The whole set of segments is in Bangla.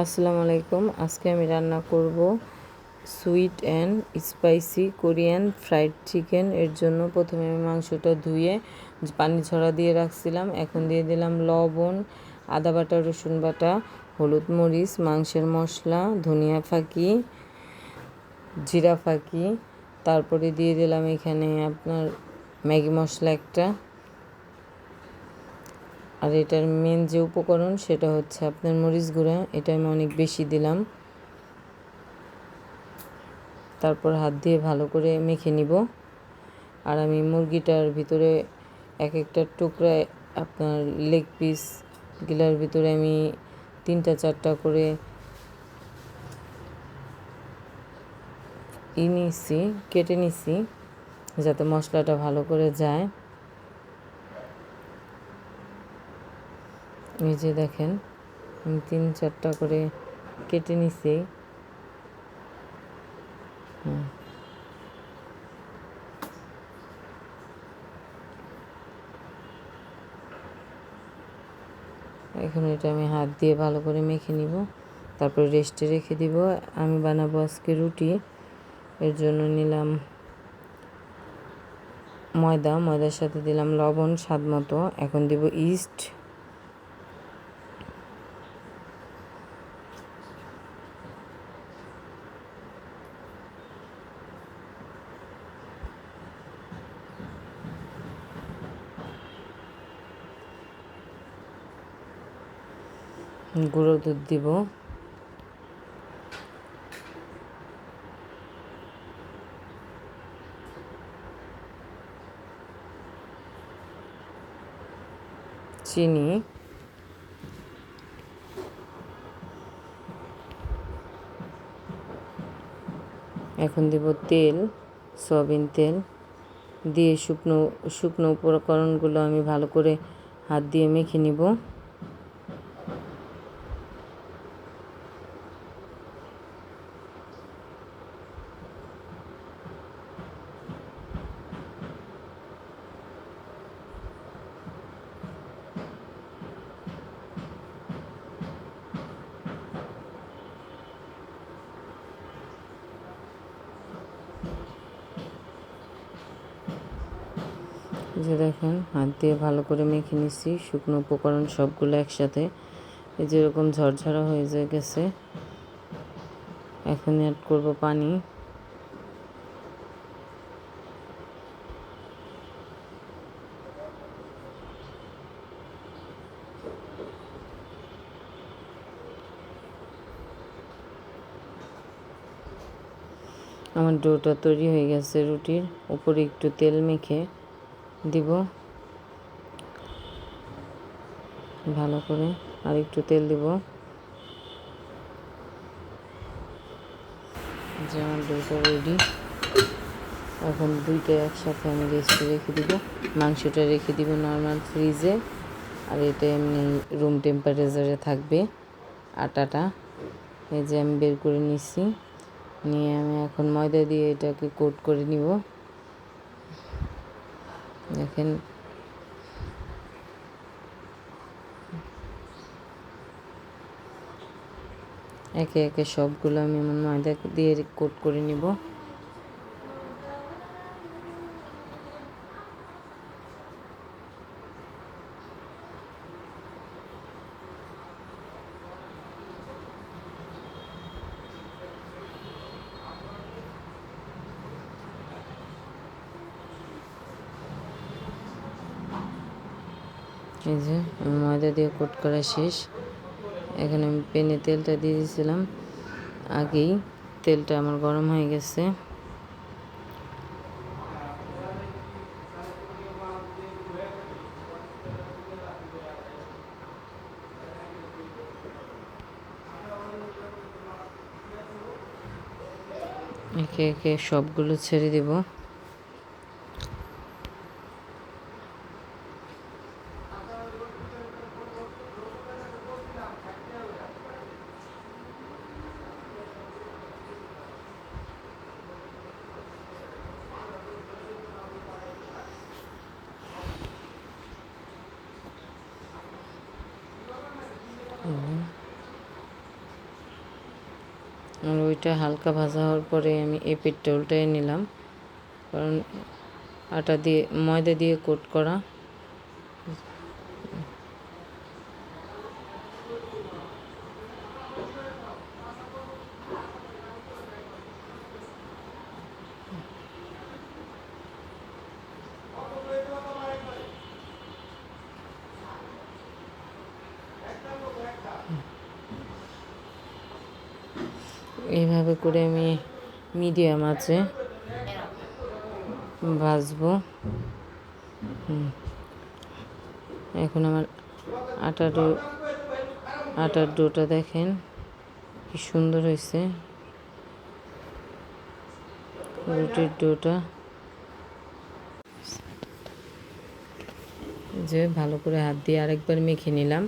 আসসালামু আলাইকুম। আজকে আমি রান্না করব sweet and spicy Korean fried chicken. এর জন্য প্রথমে আমি মাংসটা ধুয়ে পানি ছড়া দিয়ে রাখছিলাম। এখন দিয়ে দিলাম লবণ, আদা বাটা, রসুন বাটা, হলুদ মরিচ, মাংসের মশলা, ধনিয়া ফাঁকি, জিরা ফাঁকি। তারপরে দিয়ে দিলাম এখানে আপনার ম্যাগি মশলা একটা। আর এটার মেন যে উপকরণ সেটা হচ্ছে আপনার মরিচ গুঁড়া। এটা আমি অনেক বেশি দিলাম। তারপর হাত দিয়ে ভালো করে মেখে নিব। আর আমি মুরগিটার ভিতরে এক একটা টুকরায় আপনার লেগ পিস গিলার ভিতরে আমি তিনটা, চারটা করে ই কেটে নিছি, যাতে মশলাটা ভালো করে যায়। এই যে দেখেন, আমি তিন চারটা করে কেটে নিছি। এখন এটা আমি হাত দিয়ে ভালো করে মেখে নিব, তারপর রেস্টে রেখে দিব। আমি বানাবো আজকে রুটি, এর জন্য নিলাম ময়দা, ময়দার সাথে দিলাম লবণ, স্বাদ মতো। এখন দিব ইস্ট। গুঁড়ো দুধ দিব। চিনি। এখন দেব তেল, সয়াবিন তেল। দিয়ে শুকনো শুকনো উপকরণগুলো আমি ভালো করে হাত দিয়ে মেখে নিব। যে দেখেন, হাত দিয়ে ভালো করে মেখে নিচ্ছি শুকনো উপকরণ সবগুলো একসাথে। এই যেরকম ঝরঝরা হয়ে যায় গেছে, এখন অ্যাড করব পানি। আমার ডোটা তৈরি হয়ে গেছে রুটির, উপরে একটু তেল মেখে। দিব। ভালো করে আর একটু তেল দিব। যেমন দুইটা রেডি এখন দুইটা একসাথে আমি রেস্টে রেখে দিব। মাংসটা রেখে দিব নর্মাল ফ্রিজে আর এটা এমনি রুম টেম্পারেচারে থাকবে আটাটা। এই যে আমি বের করে নিচ্ছি নিয়ে আমি এখন ময়দা দিয়ে এটাকে কোট করে নিব। দেখেন। একে একে সবগুলো আমি আমার ময়দা দিয়ে কোট করে নিব। এই যে ময়দা দিয়ে কোট করা শেষ। এখানে আমি পেনে তেলটা দিয়ে দিয়েছিলাম আগেই তেলটা আমার গরম হয়ে গেছে। একে একে সবগুলো ছেড়ে দেবো। আর ওইটা হালকা ভাজা হওয়ার পরে আমি এই পেট্রোলটাই নিলাম। কারণ আটা দিয়ে ময়দা দিয়ে কোট করা এইভাবে করে আমি মিডিয়াম আছে। ভাজবো এখন আমার আটা ডো আটার ডোটা দেখেন কি সুন্দর হয়েছে। রুটির ডোটা। যে ভালো করে হাত দিয়ে আরেকবার মেখে নিলাম।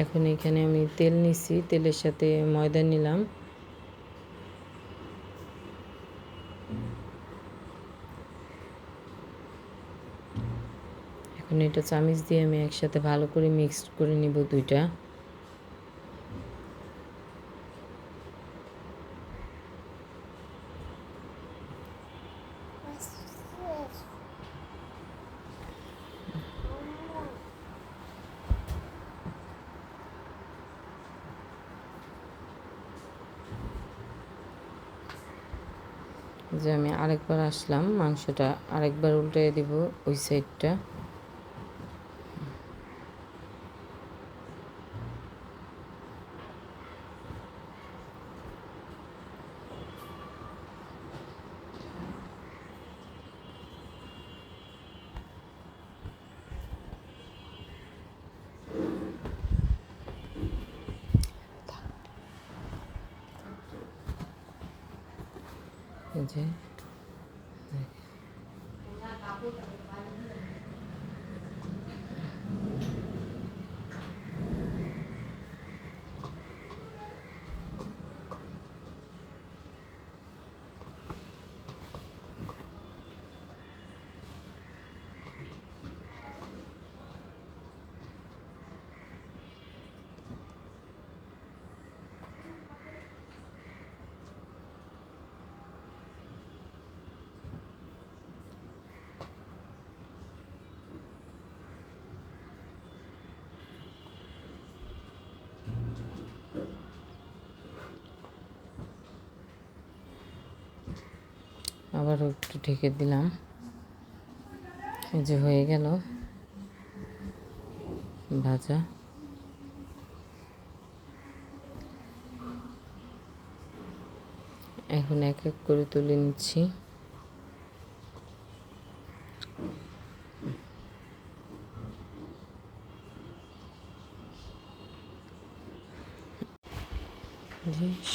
এখন এখানে আমি তেল নিছি, তেলের সাথে ময়দা নিলাম। এখন এটা চামিচ দিয়ে আমি একসাথে ভালো করে মিক্সড করে নিব দুইটা। যে আমি আরেকবার আসলাম মাংসটা আরেকবার উল্টে দিব ওই সাইডটা এই যে আবারও একটু ঢেকে দিলাম। এই যে হয়ে গেল ভাজা। এখন এক এক করে তুলে নিচ্ছি।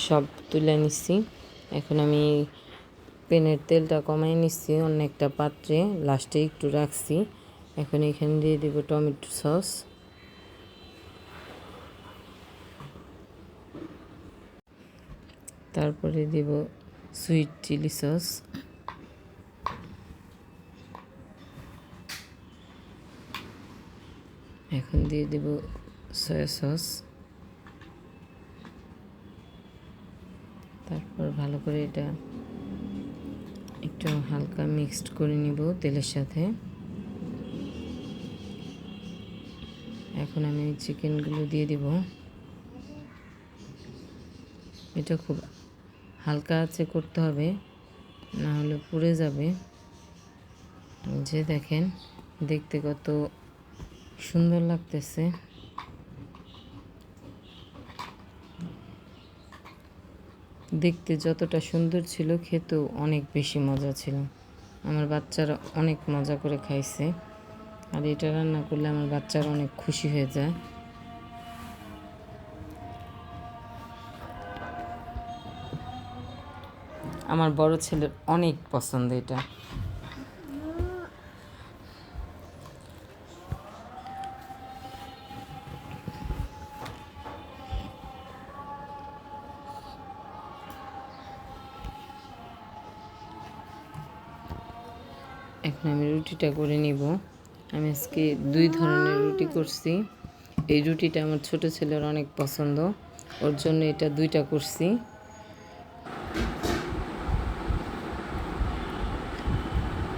সব তুলে নিচ্ছি। এখন আমি পেনের তেলটা কমাই নিচ্ছি অন্য একটা পাত্রে। লাস্টে একটু রাখছি। এখন এখানে দিয়ে দিব টমেটো সস। তারপরে দিব সুইট চিলি সস। এখন দিয়ে দিব সয়া সস। তারপর ভালো করে এটা একটু হালকা মিক্সড করে নিব তেলের সাথে। এখন আমি চিকেনগুলো দিয়ে দিব। এটা খুব হালকা আছে করতে হবে, না হলে পুড়ে যাবে। যে দেখেন, দেখতে কত সুন্দর লাগতেছে। দেখতে যতটা সুন্দর ছিল, খেতেও অনেক বেশি মজা ছিল। আমার বাচ্চারা অনেক মজা করে খাইছে। আর এটা রান্না করলে আমার বাচ্চারা অনেক খুশি হয়ে যায়। আমার বড় ছেলের অনেক পছন্দ এটা। এখন আমি রুটিটা করে নিব। আমি আজকে দুই ধরনের রুটি করছি। এই রুটিটা আমার ছোট ছেলের অনেক পছন্দ। ওর জন্য এটা দুইটা করছি।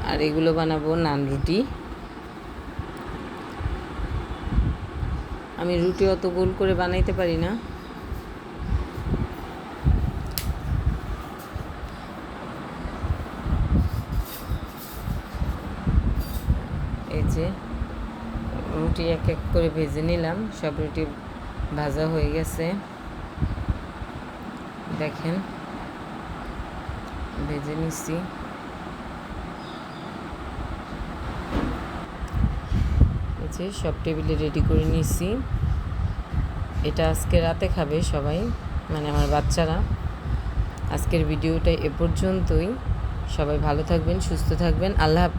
আর এগুলো বানাবো নান রুটি। আমি রুটি অত গোল করে বানাইতে পারি না এই যে রুটি এক এক করে ভেজে নিলাম, সব রুটি ভাজা হয়ে গেছে। দেখেন, ভেজে নিচ্ছি। যে সব টেবিলে রেডি করে নিয়েছি। এটা আজকে রাতে খাবে সবাই মানে আমার বাচ্চারা। আজকের ভিডিওটা এ পর্যন্তই। সবাই ভালো থাকবেন, সুস্থ থাকবেন। আল্লাহ হাফেজ।